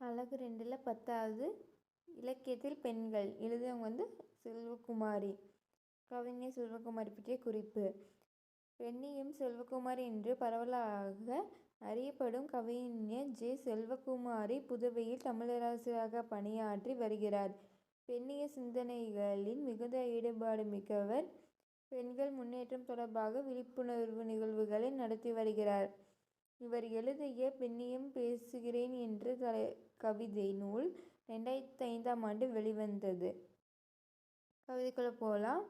அழகு ரெண்டில் பத்தாவது. இலக்கியத்தில் பெண்கள். எழுதியவங்க வந்து செல்வகுமாரி. கவிஞர் செல்வகுமாரி பற்றிய குறிப்பு. பெண்ணியம் செல்வகுமாரி என்று பரவலாக அறியப்படும் கவிஞர் ஜே செல்வகுமாரி புதுவையில் தமிழரசியாக பணியாற்றி வருகிறார். பெண்ணிய சிந்தனைகளின் மிகுந்த ஈடுபாடு மிக்கவர். பெண்கள் முன்னேற்றம் தொடர்பாக விழிப்புணர்வு நிகழ்வுகளை நடத்தி வருகிறார். இவர் எழுதிய பெண்ணியம் பேசுகிறேன் என்ற தலை கவிதை நூல் ரெண்டாயிரத்தி ஐந்தாம் ஆண்டு வெளிவந்தது. கவிதைக்குள்ள போகலாம்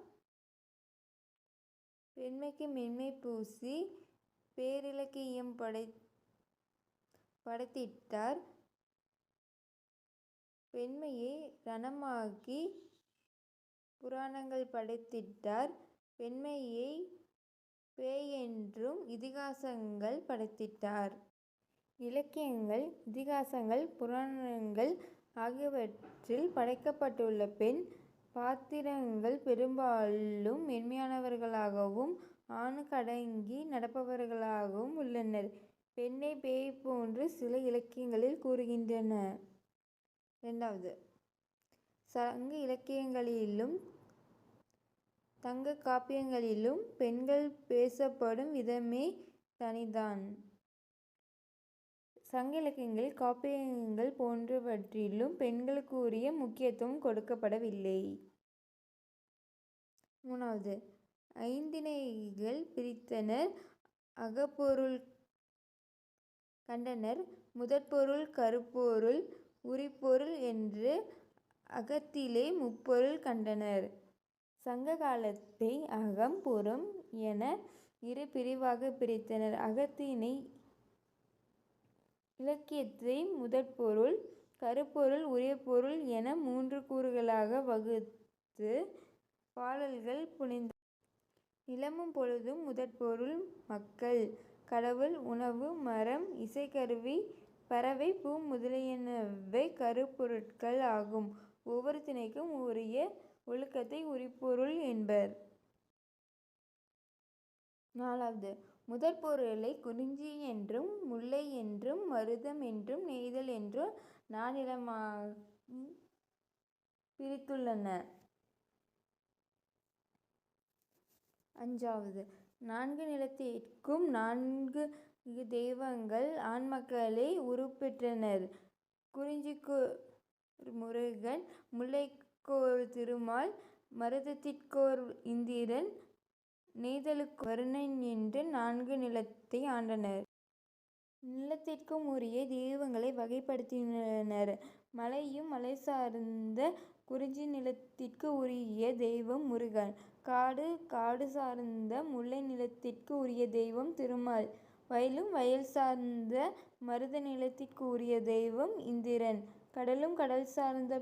பெண்மைக்கு மென்மை பூசி பேரிலக்கியம் படை படைத்திட்டார். பெண்மையை ரணமாக்கி புராணங்கள் படைத்திட்டார். பெண்மையை பேய் என்றும் இதிகாசங்கள் படைத்திட்டார். இலக்கியங்கள் இதிகாசங்கள் புராணங்கள் ஆகியவற்றில் படைக்கப்பட்டுள்ள பெண் பாத்திரங்கள் பெரும்பாலும் மென்மையானவர்களாகவும் ஆணுக்கடங்கி நடப்பவர்களாகவும் உள்ளனர். பெண்ணை பேய் போன்று சில இலக்கியங்களில் கூறுகின்றன. ரெண்டாவது சங்க இலக்கியங்களிலும் தங்க காப்பியங்களிலும் பெண்கள் பேசப்படும் விதமே தனிதான். சங்க இலக்கியங்களில் காப்பியங்கள் போன்றவற்றிலும் பெண்களுக்கு உரிய முக்கியத்துவம் கொடுக்கப்படவில்லை. மூணாவது ஐந்திணைகள் பிரித்தனர். அகப்பொருள் கண்டனர். முதற்பொருள் கருப்பொருள் உரிப்பொருள் என்று அகத்திலே முப்பொருள் கண்டனர். சங்க காலத்தை அகம் புறம் என இரு பிரிவாக பிரித்தனர். அகத்தினை இலக்கியத்தை முதற்பொருள் கருப்பொருள் உரிய பொருள் என மூன்று கூறுகளாக வகுத்து பாடல்கள் புனைந்த நிலமும் பொழுதும் முதற்பொருள் மக்கள் கடவுள் உணவு மரம் இசைக்கருவி பறவை பூ முதலியனவை கருப்பொருட்கள் ஆகும். ஒவ்வொரு திணைக்கும் உரிய ஒழுக்கத்தை உரிப்பொருள் என்பர். நாலாவது முதற் பொருளை குறிஞ்சி என்றும் முல்லை என்றும் மருதம் என்றும் நெய்தல் என்றும் நானிலமாக பிரித்துள்ளனர் அஞ்சாவது நான்கு நிலத்திற்கும் நான்கு தெய்வங்கள் ஆண்மக்களே உருப்பெற்றனர். குறிஞ்சிக்கு முருகன் முல்லைக்கோர் திருமால் மருதத்திற்கோர் இந்திரன் நெய்தலுக்கு வருணன் என்று நான்கு நிலத்தை ஆண்டனர். நிலத்திற்கும் உரிய தெய்வங்களை வகைப்படுத்தினர். மலையும் மலை சார்ந்த குறிஞ்சி நிலத்திற்கு உரிய தெய்வம் முருகன். காடு காடு சார்ந்த முல்லை நிலத்திற்கு உரிய தெய்வம் திருமால். வயலும் வயல் சார்ந்த மருத நிலத்திற்கு உரிய தெய்வம் இந்திரன். கடலும் கடல் சார்ந்த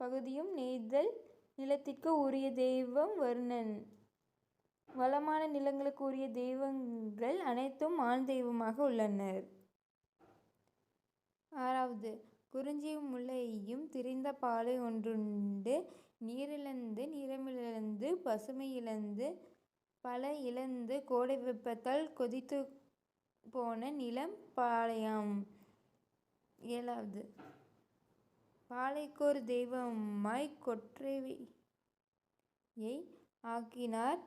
பகுதியும் நெய்தல் நிலத்திற்கு உரிய தெய்வம் வருணன். வளமான நிலங்களுக்கு உரிய தெய்வங்கள் அனைத்தும் ஆண் தெய்வமாக உள்ளனர். ஆறாவது குறிஞ்சியும் முல்லையும் திரிந்த பாலை ஒன்றுண்டு நீரிழந்து நிறமிழந்து பசுமை இழந்து பல இழந்து கோடை வெப்பத்தால் கொதித்து போன நிலம் பாலையாம் ஏழாவது. பாலைக்கோர் தெய்வமாய் கொற்றவையை ஆக்கினார்.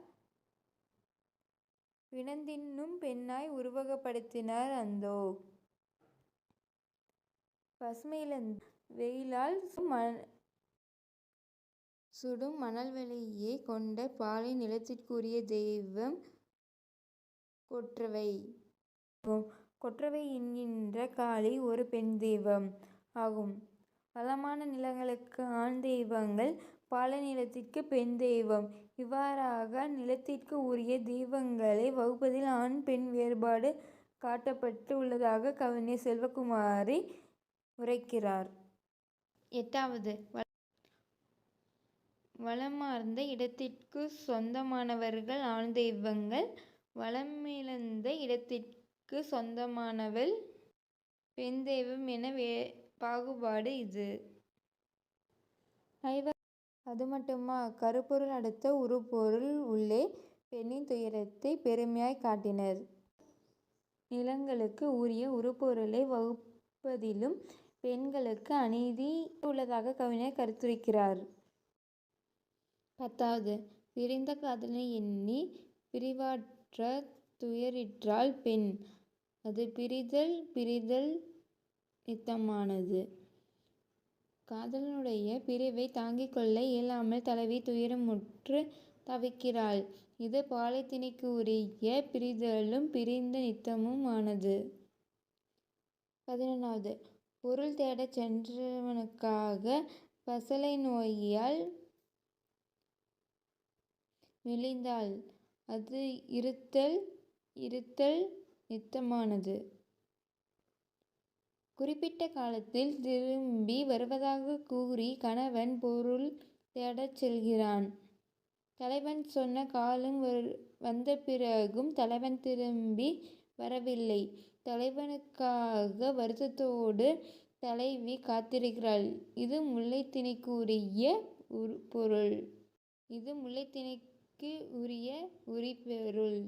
வினந்தின்னும் பெண்ணாய் உருவகப்படுத்தினார் அந்தோ. பசுமையில வெயிலால் சுடும் மணல்வெளியை கொண்ட பாலை நிலத்திற்குரிய தெய்வம் கொற்றவை. கொற்றவை என்கின்ற காளி ஒரு பெண் தெய்வம் ஆகும். வளமான நிலங்களுக்கு ஆண் தெய்வங்கள் பாலை நிலத்திற்கு பெண் தெய்வம். இவ்வாறாக நிலத்திற்கு உரிய தெய்வங்களை வகுப்பதில் ஆண் பெண் வேறுபாடு காட்டப்பட்டு உள்ளதாக கவிஞர் செல்வகுமாரி உரைக்கிறார். எட்டாவது. வளமார்ந்த இடத்திற்கு சொந்தமானவர்கள் ஆண் தெய்வங்கள். வளமிழந்த இடத்திற்கு சொந்தமானவள் பெண் தெய்வம் என வே பாகுபாடு இது. அது மட்டுமா? கருப்பொருள் அடுத்த உருப்பொருள் உள்ளே பெண்ணின் துயரத்தை பெருமையாய் காட்டினர். நிலங்களுக்கு உரிய உருப்பொருளை வகுப்பதிலும் பெண்களுக்கு அநீதி உள்ளதாக கவிஞர் கருத்துரைக்கிறார். பத்தாவது விரிந்த காதலை எண்ணி பிரிவாற்ற துயரிற்றால் பெண். அது பிரிதல் பிரிதல் நித்தமானது. காதலனுடைய பிரிவைத் தாங்கிக் கொள்ள இயலாமல் தலைவி துயரமுற்று தவிக்கிறாள். இது பாலைத்திணைக்கு உரிய பிரிதலும் பிரிந்த நித்தமும் ஆனது பதினொன்றாவது பொருள் தேடச் சென்றவனுக்காக பசலை நோயால் மெலிந்தாள் அது இருத்தல் இருத்தல் நித்தமானது. குறிப்பிட்ட காலத்தில் திரும்பி வருவதாகக் கூறி கணவன் பொருள் தேடச் செல்கிறான். தலைவன் சொன்ன காலம் வந்த பிறகும் தலைவன் திரும்பி வரவில்லை. தலைவனுக்காக வருத்தத்தோடு தலைவி காத்திருக்கிறாள். இது முல்லைத்திணைக்கு உரிய உரிய பொருள். இது முல்லைத்திணைக்கு உரிய உரிப்பொருள்.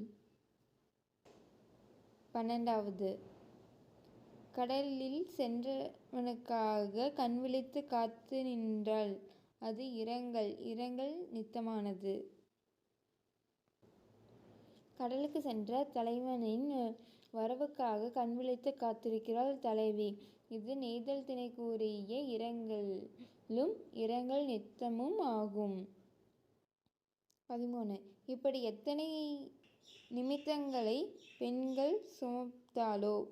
பன்னெண்டாவது. கடலில் சென்றவனுக்காகக் கண்விழித்துக் காத்து நின்றாள். அது இரங்கல். இரங்கல் நித்தமானது. கடலுக்கு சென்ற தலைவனின் வரவுக்காகக் கண்விழித்துக் காத்திருக்கிறாள் தலைவி. இது நெய்தல் திணைக்குரிய இரங்கலும் இரங்கல் நித்தமும் ஆகும். பதிமூணு இப்படி எத்தனை நிமித்தங்களை பெண்கள் சுமத்தாலோ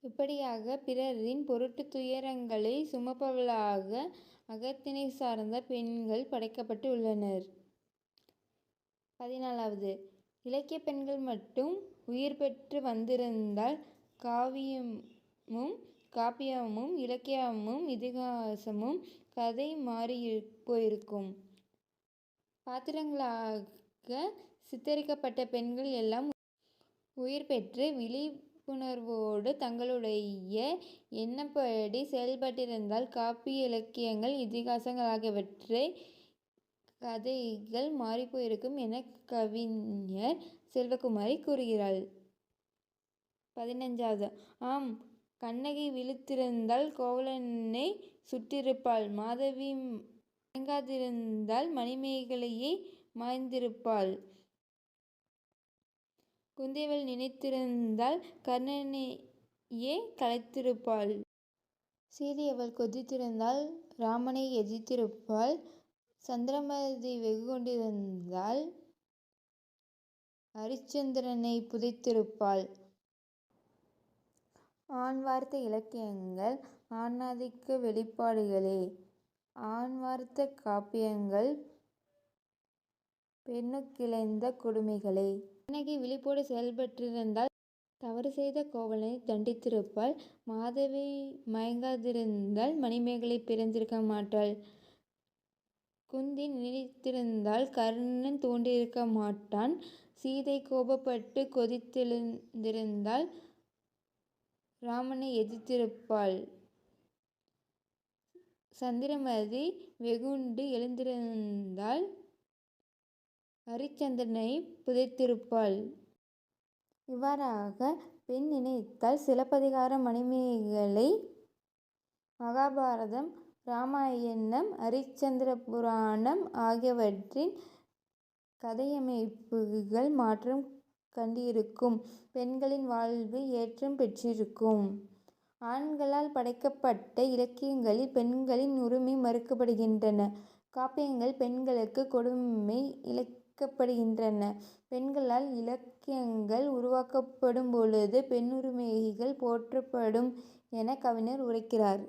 இப்படியாக பிறரின் பொருட்டு துயரங்களை சுமப்பவளாக அகத்தினை சார்ந்த பெண்கள் படைக்கப்பட்டு உள்ளனர். பதினாலாவது இலக்கியப் பெண்கள் மட்டும் உயிர் பெற்று வந்திருந்தால் காவியமும் காப்பியமும் இலக்கியமும் இதிகாசமும் கதை மாறி போயிருக்கும். பாத்திரங்களாக சித்தரிக்கப்பட்ட பெண்கள் எல்லாம் உயிர் பெற்று விழிப்புணர்வோடு தங்களுடைய எண்ணப்படி செயல்பட்டிருந்தால் காப்பிய இலக்கியங்கள் இதிகாசங்கள் ஆகியவற்றை கதைகள் மாறிப்போயிருக்கும் என கவிஞர் செல்வகுமாரி கூறுகிறாள். பதினஞ்சாவது. ஆம் கண்ணகி விழித்திருந்தால் கோவலனை சுட்டிருப்பாள். மாதவி மயங்காதிருந்தால் மணிமேகலையை மாய்ந்திருப்பாள். குந்தைவள் நினைத்திருந்தால் கர்ணனையே கலைத்திருப்பாள். சீதை அவள் கொதித்திருந்தால் ராமனை எதிர்த்திருப்பாள். சந்திரமதி வெகு கொண்டிருந்தால் ஹரிச்சந்திரனை புதைத்திருப்பாள். ஆண்வார்த்த இலக்கியங்கள் ஆணாதிக்க வெளிப்பாடுகளே. ஆண்வார்த்த காப்பியங்கள் பெண்ணுக்கிழைத்த கொடுமைகளே. கண்ணகி விழிப்போடு செயல்பட்டிருந்தால் தவறு செய்த கோவலனை தண்டித்திருப்பாள். மாதவி மயங்காதிருந்தால் மணிமேகலை பிறந்திருக்க மாட்டாள். குந்தி நினைத்திருந்தால் கர்ணன் தோன்றியிருக்க மாட்டான். சீதை கோபப்பட்டு கொதித்தெழுந்திருந்தால் ராமனை எதிர்த்திருப்பாள். சந்திரமதி வெகுண்டு எழுந்திருந்தால் ஹரிச்சந்திரனை புதைத்திருப்பாள். இவ்வாறாக பெண் நினைத்தால் சிலப்பதிகார மணிமேகலை மகாபாரதம் ராமாயணம் ஹரிச்சந்திர புராணம் ஆகியவற்றின் கதையமைப்புகள் மாற்றம் கண்டிருக்கும். பெண்களின் வாழ்வு ஏற்றம் பெற்றிருக்கும். ஆண்களால் படைக்கப்பட்ட இலக்கியங்களில் பெண்களின் உரிமை மறுக்கப்படுகின்றன. காப்பியங்கள் பெண்களுக்கு கொடுமை இலக் இழைக்கப்படுகின்றன. பெண்களால் இலக்கியங்கள் உருவாக்கப்படும் பொழுது பெண்ணுரிமைகள் போற்றப்படும் என கவிஞர் உரைக்கிறார்.